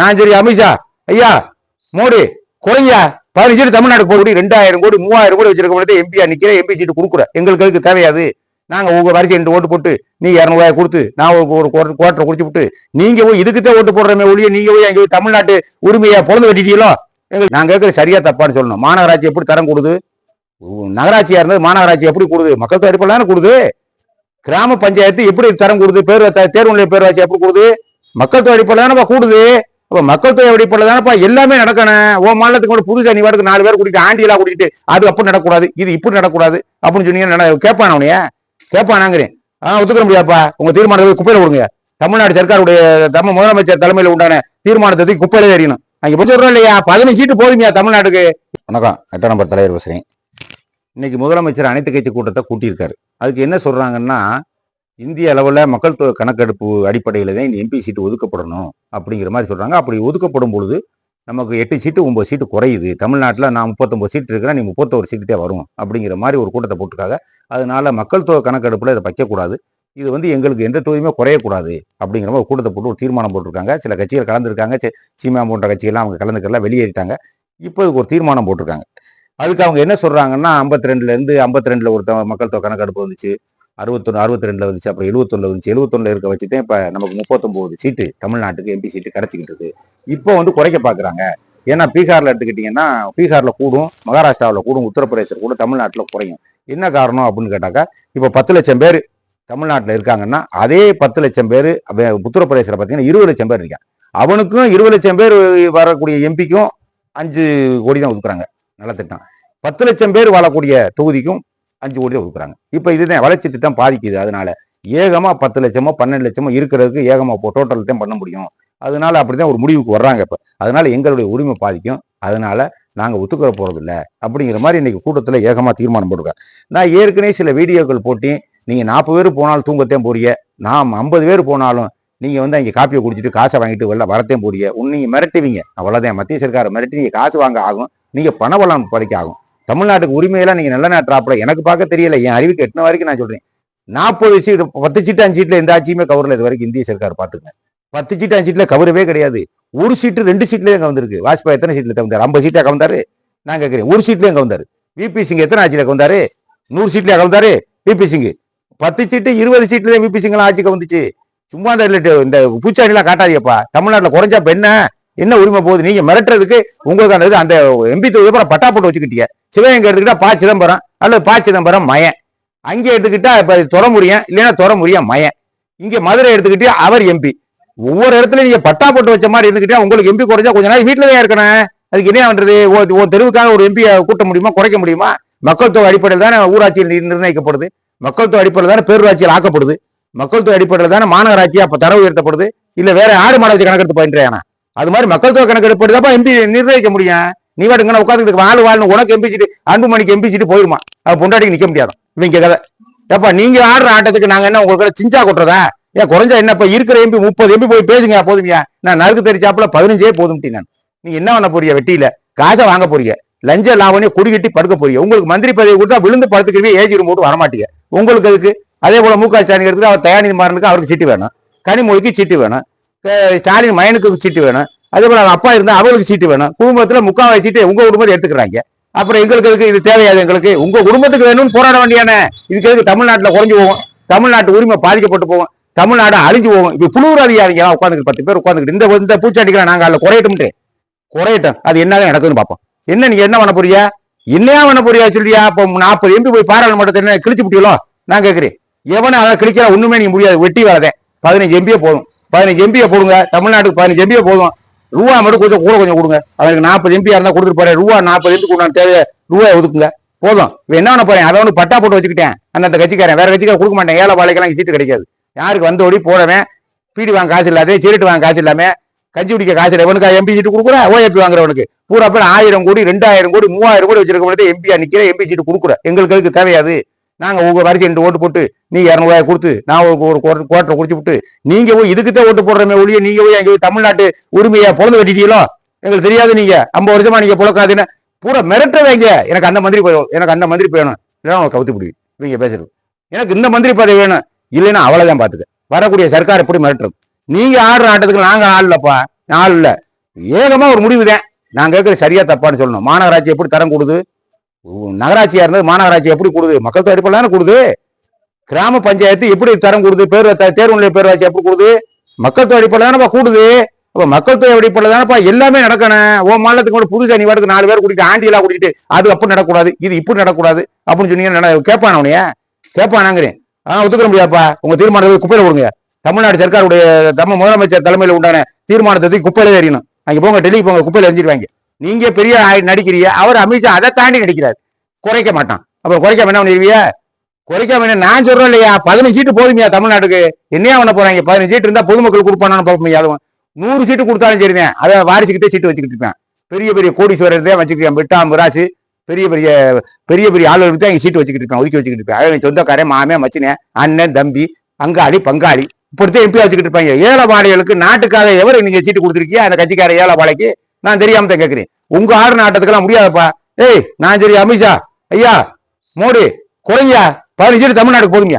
நான் சரி அமித்ஷா. ஐயா மோடி குறையா? பதினஞ்சு சீட்டு தமிழ்நாடு கோடி ரெண்டாயிரம் கோடி மூவாயிரம் கோடி வச்சிருக்க முடியாது எம்பியா நிக்கிற எம்பி சீட்டு கொடுக்குற. எங்களுக்கு அதுக்கு தேவையாது? நாங்க உங்க வரிசை ரெண்டு ஓட்டு போட்டு நீங்க இரநூறுவாய் கொடுத்து நான் ஒரு ஒரு குடிச்சு விட்டு நீங்க போய் இதுக்குத்தான் ஓட்டு போடுறமே ஒழிய நீங்க போய் எங்க போய் தமிழ்நாட்டு உரிமையை பிறந்து கட்டிட்டீங்களோ? எங்களுக்கு நான் கேட்கறது சரியா தப்பான்னு சொல்லணும். மாநகராட்சி எப்படி தரம் கொடுது? நகராட்சியா இருந்தது மாநகராட்சி எப்படி கொடுது? மக்கள் தொகை அடிப்படையில் தானே கொடுது. கிராம பஞ்சாயத்து எப்படி தரம் கொடுது? பேர் தேர்வுநிலை பேரூராட்சி எப்படி கொடுது? மக்கள் தொகை அடிப்படையில் தானப்பா கூடுது. அப்ப மக்கள் தொகை அடிப்படையில் தானப்பா எல்லாமே நடக்கணும். ஓ மாநிலத்துக்கு கூட புது நீ வாடகை நாலு பேர் கூட்டிட்டு ஆண்டியெல்லாம் கூட்டிட்டு அது அப்படி நடக்கூடாது இது இப்படி நடக்கூடாது அப்படின்னு சொன்னீங்கன்னா கேட்பான் அவனைய கேட்பானாங்கிறேன். ஆ ஒத்துக்கிற முடியாதுப்பா. உங்க தீர்மானத்தை குப்பையில கொடுங்க தமிழ்நாடு சர்க்காருடைய தமிழ் முதலமைச்சர் தலைமையில் உண்டான தீர்மானத்தை குப்பையில எறியணும். அங்க போய் சொல்றோம் இல்லையா? பதினஞ்சு சீட்டு போதுமையா தமிழ்நாட்டுக்கு? வணக்கம். எட்டாம் நம்பர் தலைவர் பேசுறேன் இன்னைக்கு முதலமைச்சர் அனைத்து கட்சி கூட்டத்தை கூட்டியிருக்காரு. அதுக்கு என்ன சொல்றாங்கன்னா இந்திய அளவில் மக்கள் தொகை கணக்கெடுப்பு அடிப்படையில் தான் இந்த எம்பி சீட்டு ஒதுக்கப்படணும் அப்படிங்கிற மாதிரி சொல்கிறாங்க அப்படி ஒதுக்கப்படும் பொழுது நமக்கு எட்டு சீட்டு ஒம்பது சீட்டு குறையுது. தமிழ்நாட்டில் நான் முப்பத்தொம்பது சீட்டு இருக்கிறேன் நீ முப்பத்தொரு சீட்டு வரும் அப்படிங்கிற மாதிரி ஒரு கூட்டத்தை போட்டிருக்காங்க. அதனால மக்கள் தொகை கணக்கெடுப்பில் இதை வைக்கக்கூடாது. இது வந்து எங்களுக்கு எந்த தொகுதியுமே குறையக்கூடாது அப்படிங்கிற மாதிரி ஒரு கூட்டத்தை போட்டு ஒரு தீர்மானம் போட்டிருக்காங்க. சில கட்சிகள் கலந்துருக்காங்க. சீமா போன்ற கட்சிகள்லாம் அவங்க கலந்துக்கலாம் வெளியேறிட்டாங்க. இப்போ இதுக்கு ஒரு தீர்மானம் போட்டிருக்காங்க. அதுக்கு அவங்க என்ன சொல்கிறாங்கன்னா ஐம்பத்தி ரெண்டுலேருந்து ஐம்பத்தி ரெண்டில் ஒரு மக்கள் தொகை கணக்கெடுப்பு வந்துச்சு. அறுபத்தொன்று அறுபத்தி ரெண்டுல வந்துச்சு அப்புறம் எழுபத்தொன்னுல வந்துச்சு. எழுபத்தொன்னுல இருக்க வச்சுதான் இப்ப நமக்கு முப்பத்தொன்பது சீட்டு தமிழ்நாட்டுக்கு எம்பி சீட்டு கிடைச்சிக்கிட்டு இருக்கு. இப்போ வந்து குறைக்க பாக்குறாங்க. ஏன்னா பீகார்ல எடுத்துக்கிட்டீங்கன்னா பீகார்ல கூடும் மகாராஷ்டிராவில் கூடும் உத்தரப்பிரதேசத்தில் கூட தமிழ்நாட்டில் குறையும். என்ன காரணம் அப்படின்னு கேட்டாக்கா இப்போ பத்து லட்சம் பேர் தமிழ்நாட்டில் இருக்காங்கன்னா அதே பத்து லட்சம் பேர் உத்தரப்பிரதேசத்தில் பார்த்தீங்கன்னா இருபது லட்சம் பேர் இருக்காங்க. அவனுக்கும் இருபது லட்சம் பேர் வரக்கூடிய எம்பிக்கும் அஞ்சு கோடி தான் ஒதுக்குறாங்க. நலத்திட்டம். பத்து லட்சம் பேர் வாழக்கூடிய தொகுதிக்கும் அஞ்சு கோடி தான் இப்போ இதுதான் வளர்ச்சி திட்டம் பாதிக்குது. அதனால ஏகமா பத்து லட்சமோ பன்னெண்டு லட்சமோ இருக்கிறதுக்கு ஏகமா டோட்டல் தான் பண்ண முடியும். அதனால அப்படிதான் ஒரு முடிவுக்கு வர்றாங்க இப்போ. அதனால எங்களுடைய உரிமை பாதிக்கும். அதனால நாங்கள் ஒத்துக்கிற போகிறதில்ல அப்படிங்கிற மாதிரி இன்னைக்கு கூட்டத்தில் ஏகமாக தீர்மானம் போட்டிருக்காங்க. நான் ஏற்கனவே சில வீடியோக்கள் போட்டி நீங்கள் நாற்பது பேர் போனாலும் தூங்கத்தையும் போறிய நாம் ஐம்பது பேர் போனாலும் நீங்கள் வந்து அங்கே காப்பியை குடிச்சிட்டு காசை வாங்கிட்டு வெளில வரத்தையும் போறிய உன் நீங்கள் மிரட்டுவீங்க. அவ்வளோதான் மத்திய சர்க்காரை மிரட்டி நீங்கள் காசு வாங்க ஆகும். நீங்கள் பணவளம் படைக்க ஆகும். தமிழ்நாட்டுக்கு உரிமையெல்லாம் நீங்க நல்ல நாட்டுறாப்புல எனக்கு பார்க்க தெரியல. என் அறிவுக்கு எட்டின வரைக்கும் நான் சொல்றேன். நாற்பது சீட்டு பத்து சீட்டு அஞ்சு சீட்டுல எந்த ஆட்சியுமே கவர்ல இது வரைக்கும் இந்திய சர்க்கார் பாத்துங்க பத்து சீட்டு அஞ்சு சீட்டில் கவரவே கிடையாது. ஒரு சீட்டு ரெண்டு சீட்லயே அங்க வந்திருக்கு. வாஜ்பாய் எத்தனை சீட்ல கவர்ந்தாரு ஐம்பது சீட்டா கவர்ந்தாரு நான் கேட்கிறேன். ஒரு சீட்லயே கவர்ந்தாரு விபி சிங் எத்தனை ஆட்சியில கவர்ந்தாரு நூறு சீட்லயே கவர்ந்தாரு விபி சிங் பத்து சீட்டு இருபது சீட்லேயே விபி சிங் ஆட்சிக்கு வந்துச்சு. சும்மா இந்த இல்ல- இந்த பூச்சாடிலாம் தமிழ்நாட்டுல குறைஞ்சா இப்ப என்ன? என்ன உரிமை போகுது? நீங்க மிரட்டுறதுக்கு உங்களுக்கு அந்த அந்த எம்பி தொகுதி அப்புறம் பட்டா போட்டு வச்சுக்கிட்டீங்க. சிவகங்கை எடுத்துக்கிட்டா பா சிதம்பரம் அல்லது பா சிதம்பரம் மயன். அங்கே எடுத்துக்கிட்டா இப்ப துறமுறியன் இல்லைன்னா துறமுறியன் மயன். இங்க மதுரை எடுத்துக்கிட்டே அவர் எம்பி ஒவ்வொரு இடத்துல நீங்க பட்டா போட்டு வச்ச மாதிரி இருந்துக்கிட்டா உங்களுக்கு எம்பி குறைஞ்சா கொஞ்ச நாள் வீட்டுல தான் இருக்கணும் அதுக்கு என்ன பண்றது? ஓ- ஓ தெருவுக்காக ஒரு எம்பி கூட்ட முடியுமா குறைக்க முடியுமா? மக்கள் தொகை அடிப்படையில் தானே ஊராட்சியில் நிர்ணயிக்கப்படுது. மக்கள் தொகை அடிப்படையில் தானே பேரூராட்சியில் ஆக்கப்படுது. மக்கள் தொகை அடிப்படையில் தானே மாநகராட்சி அப்ப தரவு உயர்த்தப்படுது. இல்ல வேற ஆடு மாட வச்சு கணக்கெடுத்து பயின்றேன் அது மாதிரி மக்கள் தொகை கணக்கெடுப்பு தான் எம்பி நிர்ணயிக்க முடியும். நீ வாட்டுங்க உட்காந்துட்டு வாழ் வாழ்னு உனக்கு எம்பிச்சிட்டு அன்பு மணிக்கு எம்பிச்சிட்டு போயிருமா? அவன் பொண்டாட்டிக்கு நிக்க முடியாது? இவங்க கதை. ஏப்பா நீங்க ஆடுற ஆட்டத்துக்கு நாங்க என்ன உங்களுக்கு சிஞ்சா கொட்டுறதா? ஏன் குறைஞ்சா என்ன இப்ப இருக்கிற எம்பி முப்பது எம்பி போய் பேசுங்க போதுமியா நான் நறுக்கு தெரிச்சாப்புல பதினஞ்சே போதும்ட்டி நான். நீங்க என்ன பண்ண போறீங்க வெட்டியில? காசை வாங்க போறீங்க லஞ்ச லாவணியை குடிக்கட்டி படுக்க போறீங்க உங்களுக்கு மந்திரி பதவி கொடுத்தா விழுந்து படுத்துக்கவே ஏஜ் ரூம் போட்டு வரமாட்டீங்க. உங்களுக்கு அதுக்கு அதே போல முக ஸ்டாலின் எடுத்து அவர் தயாநிதி மாறனுக்கு அவருக்கு சீட்டு வேணும். கனிமொழிக்கு சீட்டு வேணும். ஸ்டாலின் மயனுக்கு சீட்டு வேணும். அதே போல் அப்பா இருந்தால் அவருக்கு சீட்டு வேணும். குடும்பத்தில் முக்காவாசி சீட்டு உங்கள் குடும்பத்தை எடுத்துக்கிறாங்க. அப்புறம் எங்களுக்கு இதுக்கு இது தேவையாது எங்களுக்கு? உங்கள் குடும்பத்துக்கு வேணும்னு போராட வேண்டியானே இதுக்கு எதுக்கு தமிழ்நாட்டில் குறைஞ்சு போவோம்? தமிழ்நாட்டு உரிமை பாதிக்கப்பட்டு போவோம். தமிழ்நாடு அழிஞ்சு போவோம். இப்போ புழுவுறாதியாங்க உட்காந்துக்கிட்டு பத்து பேர் உட்காந்துக்கிட்டு இந்த இந்த பூச்சாட்டிக்கலாம் நாங்கள் அதில் குறையட்டும்ட்டு. குறையட்டும். அது என்னதான் நடக்குதுன்னு பார்ப்போம். என்ன நீங்கள் என்ன பண்ண போறியா என்னையா பண்ண போறியா சொல்லியா இப்போ நாற்பது எம்பி போய் பாராளுமன்றத்தில் என்ன கிழிச்சு விட்டீங்களோ நான் கேட்குறேன் எவனை அதை கிழிக்கிறா ஒன்றுமே நீங்கள் முடியாது. வெட்டி வராதே பதினஞ்சு எம்பியே போதும். பதினஞ்சு எம்பியை போடுங்க. தமிழ்நாட்டுக்கு பதினஞ்சு எம்பியை போதும் ரூபா மட்டும் கொஞ்சம் கூட கொஞ்சம் கொடுங்க. அவனுக்கு நாற்பது எம்பியா இருந்தால் கொடுத்துட்டு போறேன். ரூபா நாற்பது எம்பி கொடுங்க தேவை ரூபாய் ஒதுக்குங்க. போதும். இவன் என்ன பண்ண போறேன்? அதை ஒன்று பட்டா போட்டு வச்சுக்கிட்டேன். அந்த அந்த கட்சிக்காரன். வேற கட்சிக்கார கொடுக்க மாட்டேன். ஏழை வாழைக்கெல்லாம் சீட்டு கிடைக்காது. யாருக்கு வந்த ஓடி போறவன் பீடி வாங்க காசு இல்லாத சீரட்டு வாங்க காசு இல்லாம கஞ்சி குடிக்க காசு இல்லை இவனுக்கு எம்பி சீட்டு கொடுக்குற? ஓஎப்பி வாங்குறவனுக்கு. பூரா பேர் ஆயிரம் கோடி ரெண்டாயிரம் கோடி மூவாயிரம் கோடி வச்சிருக்க எம்பியா நிக்கிற எம்பி சீட்டு கொடுக்குற எங்களுக்கு அதுக்கு தேவையாது. நாங்கள் உங்கள் வரிசை ரெண்டு ஓட்டு போட்டு நீ இரநூறுவாய் கொடுத்து நான் ஒரு ஒரு குவார்டர் கோட்டரை குடிச்சு விட்டு நீங்கள் போய் இதுக்குத்தான் ஓட்டு போடுறமே ஒழிய நீங்கள் போய் அங்க போய் தமிழ்நாட்டு உரிமையை பிறந்து கட்டிட்டீங்களோ? எங்களுக்கு தெரியாது நீங்கள் ஐம்பது வருஷமா நீங்க புழக்காதுன்னு பூரா மிரட்ட வைங்க எனக்கு அந்த மந்திரி எனக்கு அந்த மந்திரி வேணும். இல்லைன்னா கவுத்து பிடி இவங்க பேசுறது. எனக்கு இந்த மந்திரி பதவி வேணும். இல்லைன்னா அவ்வளோதான் பார்த்துக்க வரக்கூடிய சர்க்கார் எப்படி மிரட்டுறது? நீங்கள் ஆடுற ஆட்டத்துக்கு நாங்கள் ஆடலப்பா நாலு இல்லை. ஏகமாக ஒரு முடிவு தான் நான் கேட்குற சரியா தப்பான்னு சொல்லணும். மாநகராட்சி எப்படி தரம் கொடுது நகராட்சியாக இருந்தது மாநகராட்சி எப்படி கொடுது? மக்கள் தொகை அடிப்படையில் கொடுது. கிராம பஞ்சாயத்து எப்படி தரம் கொடுது? பேர் தேர்வு நிலை பேரூராட்சி எப்படி கொடுது? மக்கள் தொகை அடிப்படையில் தானப்பா கூடுது. இப்போ மக்கள் தொகை அடிப்படையில் தானப்பா எல்லாமே நடக்கணும். ஓ மாநிலத்துக்கு கூட புதுசாக நீ வாட்டுக்கு நாலு பேர் கூட்டிட்டு ஆண்டியெல்லாம் கூட்டிட்டு அது அப்படி நடக்கூடாது இது இப்படி நடக்கூடாது அப்படின்னு சொன்னீங்கன்னா கேட்பான் அவனைய கேட்பானாங்கிறேன் ஆ ஒத்துக்கிற முடியாப்பா உங்க தீர்மானத்தை குப்பையில கொடுங்க தமிழ்நாடு சர்க்காருடைய தம்ம முதலமைச்சர் தலைமையில் உண்டான தீர்மானத்தை குப்பையில எறியணும். அங்கே போங்க டெல்லிக்கு போங்க குப்பையில எரிஞ்சிருவாங்க நீங்க பெரிய ஆள் நடிக்கிறீங்க. அவர் அமித்ஷா அதை தாண்டி நடிக்கிறார். குறைக்க மாட்டான். அப்புறம் குறைக்காம என்ன பண்ணிருவியா குறைக்காம என்ன? நான் சொல்றேன் இல்லையா? பதினஞ்சு சீட்டு போதுமையா தமிழ்நாட்டுக்கு? என்னையா பண்ண போறாங்க? பதினஞ்சு சீட்டு இருந்தா பொதுமக்கள் கொடுப்பானு பார்ப்போம் அதுவும் நூறு சீட்டு கொடுத்தாலும் சரிதான் அதை வாரிச்சுக்கிட்டே சீட்டு வச்சுக்கிட்டு இருப்பேன். பெரிய பெரிய கோடீஸ்வரர் தான் வச்சுக்கிறேன் விட்டாம் விராசு. பெரிய பெரிய பெரிய பெரிய ஆளுகளுக்கு தான் இங்கே சீட்டு வச்சுக்கிட்டு இருப்பேன். ஒதுக்கி வச்சுக்கிட்டு இருப்பேன். அவன் சொந்தக்காரன் மாமே மச்சினேன் அண்ணன் தம்பி அங்காளி பங்காளி. இப்படித்தான் எம்பி வச்சுக்கிட்டு இருப்பாங்க. ஏழை வாழைகளுக்கு நாட்டுக்காக எவர் நீங்க சீட்டு கொடுத்துருக்கீங்க? அந்த கட்சிக்கார ஏழை வாழைக்கு நான் தெரியாம தான் கேட்கிறேன் உங்க ஆறு நாட்டத்துக்கெல்லாம் முடியாதப்பா. ஏய் நான் சரி அமித்ஷா ஐயா மோடி குறைங்க. பதினஞ்சு தமிழ்நாடு போதுங்க